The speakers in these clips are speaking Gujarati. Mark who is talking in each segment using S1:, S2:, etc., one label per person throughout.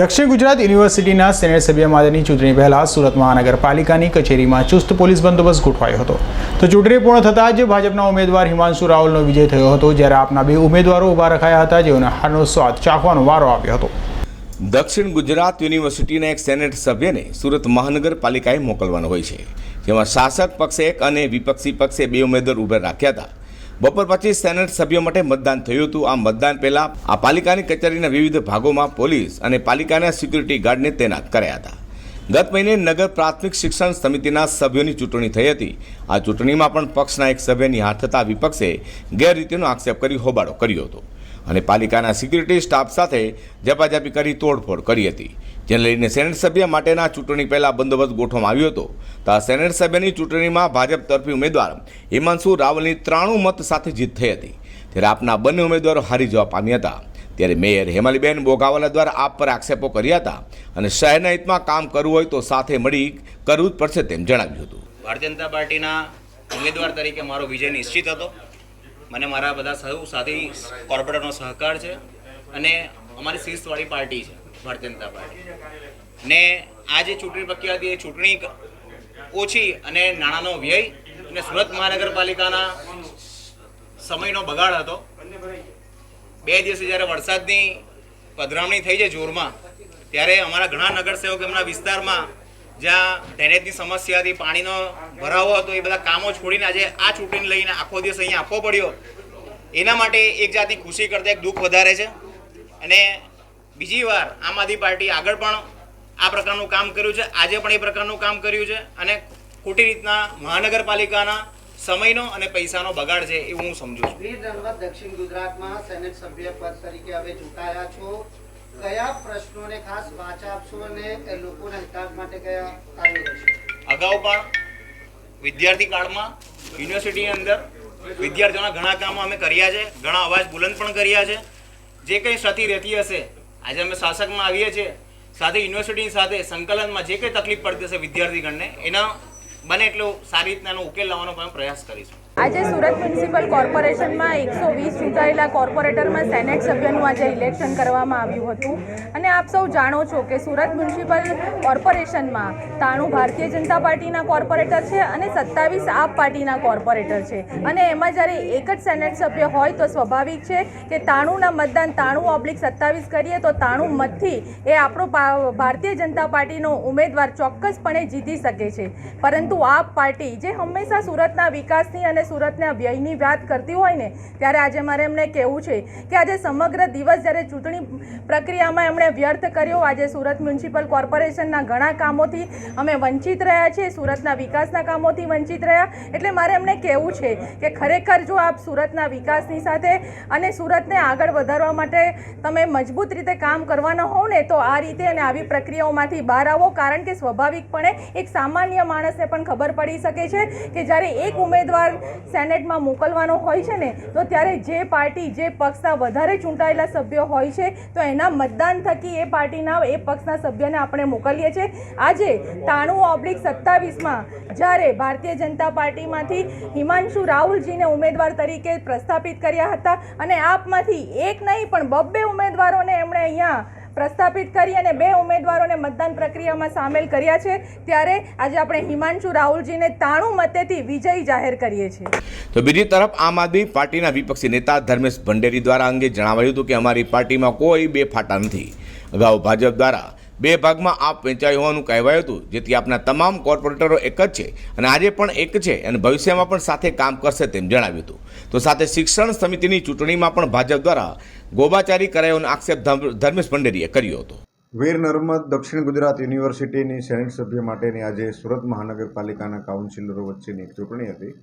S1: દક્ષિણ ગુજરાત યુનિવર્સિટીના સેનેટ સભ્ય માટેની ચૂંટણી પહેલા સુરત મહાનગરપાલિકાની કચેરીમાં ચુસ્ત પોલીસ બંદોબસ્ત ગોઠવાયો હતો. તો ચૂંટણી પૂર્ણ થતાં જ ભાજપના ઉમેદવાર હિમાંશુ રાવલનો વિજય થયો હતો, જ્યારે આપના બે ઉમેદવારો ઊભા રખાયા હતા, જેઓને હારનો સ્વાદ ચાખવાનો વારો આવ્યો હતો.
S2: દક્ષિણ ગુજરાત યુનિવર્સિટીના એક સેનેટ સભ્યને સુરત મહાનગરપાલિકાએ મોકલવાનો હોય છે, જેમાં શાસક પક્ષે એક અને વિપક્ષી પક્ષે બે ઉમેદવાર ઊભા રાખ્યા હતા. બપોર પછી સેનેટ સભ્યો માટે મતદાન થયું હતું. આ મતદાન પહેલા આ પાલિકાની કચેરીના વિવિધ ભાગોમાં પોલીસ અને પાલિકાના સિક્યુરિટી ગાર્ડને તૈનાત કર્યા હતા. ગત મહિને નગર પ્રાથમિક શિક્ષણ સમિતિના સભ્યોની ચૂંટણી થઈ હતી. આ ચૂંટણીમાં પણ પક્ષના એક સભ્યની હાર થતા વિપક્ષે ગેરરીતિનો આક્ષેપ કરી હોબાળો કર્યો હતો. અને પાલિકાના સિક્યુરિટી સ્ટાફ સાથે ઝપાઝપી કરી તોડફોડ કરી હતી. જેને લઈને સેનેટ સભ્ય માટેના ચૂંટણી પહેલાં બંદોબસ્ત ગોઠવવામાં આવ્યો હતો. તો આ સેનેટ સભ્યની ચૂંટણીમાં ભાજપ તરફી ઉમેદવાર હિમાંશુ રાવલની ત્રાણું મત સાથે જીત થઈ હતી. ત્યારે આપના બંને ઉમેદવારો હારી જવા પામ્યા હતા. ત્યારે મેયર હેમાલીબેન બોગાવાલા દ્વારા આપ પર આક્ષેપો કર્યા હતા અને શહેરના હિતમાં કામ કરવું હોય તો સાથે મળી કરવું જ પડશે તેમ જણાવ્યું હતું.
S3: ભારતીય જનતા પાર્ટીના ઉમેદવાર તરીકે મારો વિજય નિશ્ચિત હતો. મને મારા બધા સૌ સાથી કોર્પોરેટરનો સહકાર છે અને અમારી શિસ્તવાળી પાર્ટી છે, ભારતીય જનતા પાર્ટી. ને આ જે ચૂંટણી પ્રક્રિયા હતી એ ચૂંટણી ઓછી અને નાણાંનો વ્યય અને સુરત મહાનગરપાલિકાના સમયનો બગાડ હતો. બે દિવસે જ્યારે વરસાદની પધરામણી થઈ છે જોરમાં, ત્યારે અમારા ઘણા નગરસેવક એમના વિસ્તારમાં જ્યાં ડ્રેનેજની સમસ્યા હતી, પાણીનો ભરાવો હતો, એ બધા કામો છોડીને આજે આ ચૂંટણી લઈને આખો દિવસ અહીંયા આપવો પડ્યો. એના માટે એક જાતની ખુશી કરતાં એક દુઃખ વધારે છે. અને બીજી વાર આમ આદમી પાર્ટી આગળ પણ આ પ્રકારનું કામ કર્યું છે, આજે પણ એ પ્રકારનું કામ કર્યું છે અને ખોટી રીતના મહાનગરપાલિકાના સમયનો અને પૈસાનો બગાડ છે, એવું હું સમજુ છું.
S4: દક્ષિણ ગુજરાતમાં સેનેટ સભ્ય પદ તરીકે હવે ચૂંટાયા છો. કયા પ્રશ્નોને ખાસ વાચા આપશો અને લોકોના હિતાર્થ માટે કયા કાર્યો
S3: અગાઉ પણ વિદ્યાર્થી કાળમાં યુનિવર્સિટીની અંદર વિદ્યાર્થીઓના ઘણા કામો અમે કર્યા છે, ઘણા અવાજ બુલંદ પણ કર્યા છે. જે કંઈ સતી રહેતી હશે, આજે અમે શાસકમાં આવીએ છીએ, સાથે યુનિવર્સિટીની સાથે સંકલનમાં જે કંઈ તકલીફ પડતી હશે વિદ્યાર્થીગણને, એના બને એટલો સારી રીતના એનો ઉકેલ લાવવાનો પણ પ્રયાસ કરીશું.
S5: આજે સુરત મ્યુનિસિપલ કોર્પોરેશનમાં એકસો વીસ ચૂંટાયેલા કોર્પોરેટરમાં સેનેટ સભ્યનું આજે ઇલેક્શન કરવામાં આવ્યું હતું. અને આપ સૌ જાણો છો કે સુરત મ્યુનિસિપલ કોર્પોરેશનમાં તાણું ભારતીય જનતા પાર્ટીના કોર્પોરેટર છે અને સત્તાવીસ આપ પાર્ટીના કોર્પોરેટર છે. અને એમાં જ્યારે એક જ સેનેટ સભ્ય હોય તો સ્વાભાવિક છે કે તાણુંના મતદાન તાણું ઓબ્લિક સત્તાવીસ કરીએ તો તાણું મતથી એ આપણો ભારતીય જનતા પાર્ટીનો ઉમેદવાર ચોક્કસપણે જીતી શકે છે. પરંતુ આપ પાર્ટી જે હંમેશા સુરતના વિકાસની અને સુરતના વ્યયની વાત કરતી હોય ને, ત્યારે આજે મારે એમને કહેવું છે કે આજે સમગ્ર દિવસ જ્યારે ચૂંટણી પ્રક્રિયામાં એમણે વ્યર્થ કર્યો, આજે સુરત મ્યુનિસિપલ કોર્પોરેશનના ઘણા કામોથી અમે વંચિત રહ્યા છીએ, સુરતના વિકાસના કામોથી વંચિત રહ્યા. એટલે મારે એમને કહેવું છે કે ખરેખર જો આપ સુરતના વિકાસની સાથે અને સુરતને આગળ વધારવા માટે તમે મજબૂત રીતે કામ કરવાના હોવ ને, તો આ રીતે અને આવી પ્રક્રિયાઓમાંથી બહાર આવો. કારણ કે સ્વાભાવિકપણે એક સામાન્ય માણસને પણ ખબર પડી શકે છે કે જ્યારે એક ઉમેદવાર સેનેટમાં મોકલવાનો હોય છે ને, તો ત્યારે જે પાર્ટી, જે પક્ષના વધારે ચૂંટાયેલા સભ્યો હોય છે, તો એના મતદાન થકી એ પાર્ટીના, એ પક્ષના સભ્યને આપણે મોકલીએ છીએ. આજે તાણું ઓબ્લિક સત્તાવીસમાં જ્યારે ભારતીય જનતા પાર્ટીમાંથી હિમાંશુ રાહુલજીને ઉમેદવાર તરીકે પ્રસ્થાપિત કર્યા હતા, અને આપમાંથી એક નહીં પણ બબ્બે ઉમેદવારોને એમણે અહીંયા પ્રસ્થાપિત કરી અને બે ઉમેદવારોને મતદાન પ્રક્રિયામાં સામેલ કર્યા છે. ત્યારે આજે આપણે હિમાંશુ રાહુલજીને તાણું મતેથી વિજયી જાહેર કરીએ છીએ.
S2: તો બીજી તરફ આમ આદમી પાર્ટીના વિપક્ષી નેતા ધર્મેશ ભંડેરી દ્વારા અંગે જણાવાયું હતું કે અમારી પાર્ટીમાં કોઈ બે ફાટા નથી. અગાઉ ભાજપ દ્વારા બે ભાગમાં આપ વેચાયું હોવાનું કહેવાયું હતું, જેથી આપના તમામ કોર્પોરેટરો એક જ છે અને આજે પણ એક છે અને ભવિષ્યમાં પણ સાથે કામ કરશે તેમ જણાવ્યું હતું. તો સાથે શિક્ષણ સમિતિની ચૂંટણીમાં પણ ભાજપ દ્વારા ગોબાચારી કરાયોનો આક્ષેપ ધર્મ- ધર્મેશ ભંડેરીએ કર્યો હતો.
S6: વીર નર્મદ દક્ષિણ ગુજરાત યુનિવર્સિટીની સેનેટ સભ્ય માટેની આજે સુરત મહાનગરપાલિકાના કાઉન્સિલરો વચ્ચેની એક ચૂંટણી હતી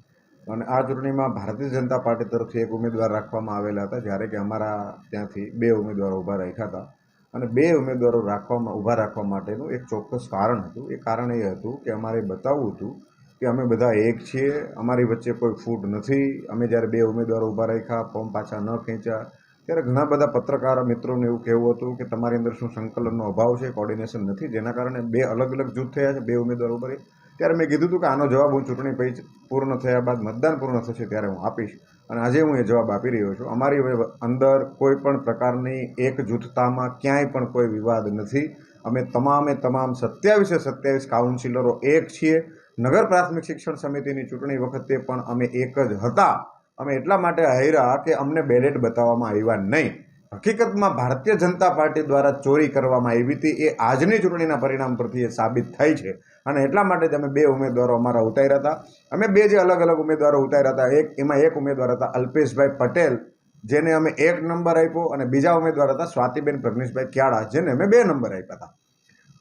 S6: અને આ ચૂંટણીમાં ભારતીય જનતા પાર્ટી તરફથી એક ઉમેદવાર રાખવામાં આવેલા હતા, જ્યારે કે અમારા ત્યાંથી બે ઉમેદવારો ઊભા રાખ્યા હતા. અને બે ઉમેદવારો રાખવામાં, ઊભા રાખવા માટેનું એક ચોક્કસ કારણ હતું. એ કારણ એ હતું કે અમારે બતાવવું હતું કે અમે બધા એક છીએ, અમારી વચ્ચે કોઈ ફૂટ નથી. અમે જ્યારે બે ઉમેદવારો ઊભા રાખ્યા, ફોર્મ પાછા ન ખેંચ્યા, ત્યારે ઘણા બધા પત્રકાર મિત્રોને એવું કહેવું હતું કે તમારી અંદર શું સંકલનનો અભાવ છે કોર્ડિનેશન નથી. જેના કારણે બે અલગ અલગ જૂથ થયા છે, બે ઉમેદવારો ઉપર ત્યારે મેં કીધું હતું કે આનો જવાબ હું ચૂંટણી પૂર્ણ થયા બાદ, મતદાન પૂર્ણ થશે ત્યારે હું આપીશ. અને આજે હું એ જવાબ આપી રહ્યો છું. અમારી અંદર કોઈ પણ પ્રકારની એક જૂથતામાં ક્યાંય પણ કોઈ વિવાદ નથી. અમે તમામે તમામ સત્યાવીસે સત્યાવીસ કાઉન્સિલરો એક છીએ. નગર પ્રાથમિક શિક્ષણ સમિતિની ચૂંટણી વખતે પણ અમે એક જ હતા. અમે એટલા માટે હૈરા કે અમને બેલેટ બતાવવામાં આવ્યા નહીં. હકીકતમાં ભારતીય જનતા પાર્ટી દ્વારા ચોરી કરવામાં આવી હતી. એ આજની ચૂંટણીના પરિણામ પરથી એ સાબિત થઈ છે. અને એટલા માટે જ અમે બે ઉમેદવારો અમારા ઉતાર્યા હતા. અમે બે જે અલગ અલગ ઉમેદવારો ઉતાર્યા હતા, એક એમાં એક ઉમેદવાર હતા અલ્પેશભાઈ પટેલ, જેને અમે એક નંબર આપ્યો અને બીજા ઉમેદવાર હતા સ્વાતિબેન પ્રજ્ઞેશભાઈ ક્યાડા, જેને અમે બે નંબર આપ્યા હતા.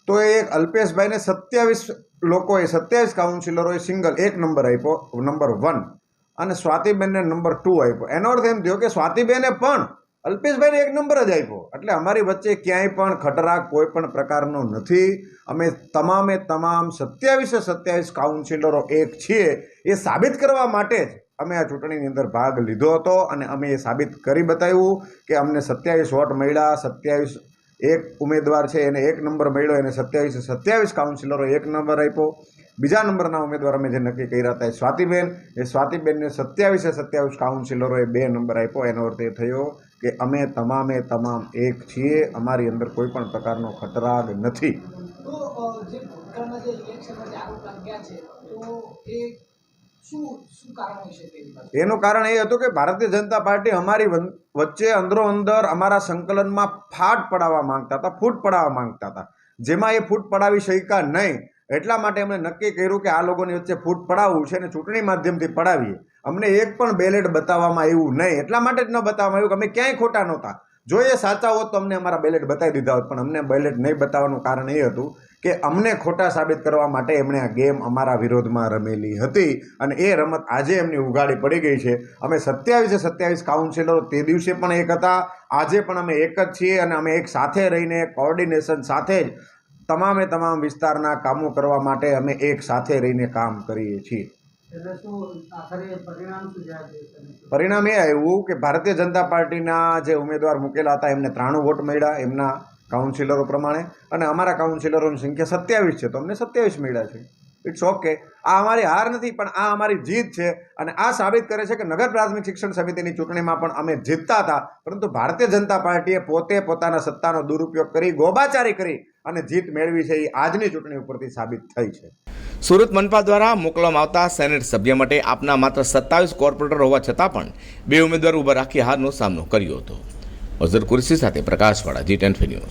S6: તો એ અલ્પેશભાઈને સત્યાવીસ લોકોએ, સત્યાવીસ કાઉન્સિલરોએ સિંગલ એક નંબર આપ્યો નંબર વન અને સ્વાતિબેનને નંબર ટુ આપ્યો. એનો અર્થ એમ થયો કે સ્વાતિબેને પણ અલ્પેશભાઈને એક નંબર જ આપ્યો. એટલે અમારી વચ્ચે ક્યાંય પણ ખટરાક કોઈ પણ પ્રકારનો નથી. અમે તમામે તમામ સત્યાવીસે સત્યાવીસ કાઉન્સિલરો એક છીએ. એ સાબિત કરવા માટે જ અમે આ ચૂંટણીની અંદર ભાગ લીધો હતો અને અમે એ સાબિત કરી બતાવ્યું કે અમને સત્યાવીસ વોટ મળ્યા. સત્યાવીસ એક ઉમેદવાર છે, એને એક નંબર મળ્યો, એને સત્યાવીસે સત્યાવીસ કાઉન્સિલરો એક નંબર આપ્યો. બીજા નંબરના ઉમેદવાર અમે જે નક્કી કર્યા હતા એ સ્વાતિબેન. એ સ્વાતિબેનને સત્યાવીસે સત્યાવીસ કાઉન્સિલરોએ બે નંબર આપ્યો. એનો અર્થ એ થયો કે અમે તમામે તમામ એક છીએ અમારી અંદર કોઈ પણ પ્રકારનો ખતરાગ નથી.
S7: એની
S6: કારણ એ હતું કે ભારતીય જનતા પાર્ટી અમારી વચ્ચે અંદરો અંદર અમારા સંકલનમાં ફાટ પડાવવા માંગતા હતા ફૂટ પડાવવા માંગતા હતા. જેમાં એ ફૂટ પડાવી શક્યા નહીં. એટલા માટે એમણે નક્કી કર્યું કે આ લોકોની વચ્ચે ફૂટ પડાવવું છે અને ચૂંટણી માધ્યમથી પડાવીએ. અમને એક પણ બેલેટ બતાવવામાં આવ્યું નહીં. એટલા માટે જ ન બતાવવામાં આવ્યું કે અમે ક્યાંય ખોટા નહોતા. જો એ સાચા હોત તો અમને અમારા બેલેટ બતાવી દીધા હોત, પણ અમને બેલેટ નહીં બતાવવાનું કારણ એ હતું કે અમને ખોટા સાબિત કરવા માટે એમણે આ ગેમ અમારા વિરોધમાં રમેલી હતી અને એ રમત આજે એમની ઉઘાડી પડી ગઈ છે. અમે સત્યાવીસે સત્યાવીસ કાઉન્સિલરો તે દિવસે પણ એક હતા. આજે પણ અમે એક જ છીએ અને અમે એક સાથે રહીને કોઓર્ડિનેશન સાથે જ તમામે તમામ વિસ્તારના કામો કરવા માટે અમે એક સાથે રહીને કામ કરીએ છીએ.
S4: પરિણામ
S6: એ આવ્યું કે ભારતીય જનતા પાર્ટીના જે ઉમેદવાર મૂકેલા હતા, એમને ત્રાણું વોટ મળ્યા એમના કાઉન્સિલરો પ્રમાણે. અને અમારા કાઉન્સિલરોની સંખ્યા સત્યાવીસ છે, તો અમને સત્યાવીસ મળ્યા છે. ઇટ્સ ઓકે આ અમારી હાર નથી, પણ આ અમારી જીત છે. અને આ સાબિત કરે છે કે નગર પ્રાથમિક શિક્ષણ સમિતિની ચૂંટણીમાં પણ અમે જીતતા હતા. પરંતુ ભારતીય જનતા પાર્ટીએ પોતે પોતાના સત્તાનો દુરુપયોગ કરી, ગોબાચારી કરી અને જીત મેળવી છે. એ આજની ચૂંટણી ઉપરથી સાબિત થઈ છે.
S2: સુરત મનપા દ્વારા મોકલવામાં આવતા સેનેટ સભ્ય માટે આપના માત્ર સત્તાવીસ કોર્પોરેટર હોવા છતાં પણ બે ઉમેદવાર ઊભા રાખી હારનો સામનો કર્યો હતો. અઝર કુરશી સાથે પ્રકાશવાળા જી ટેન ન્યૂઝ.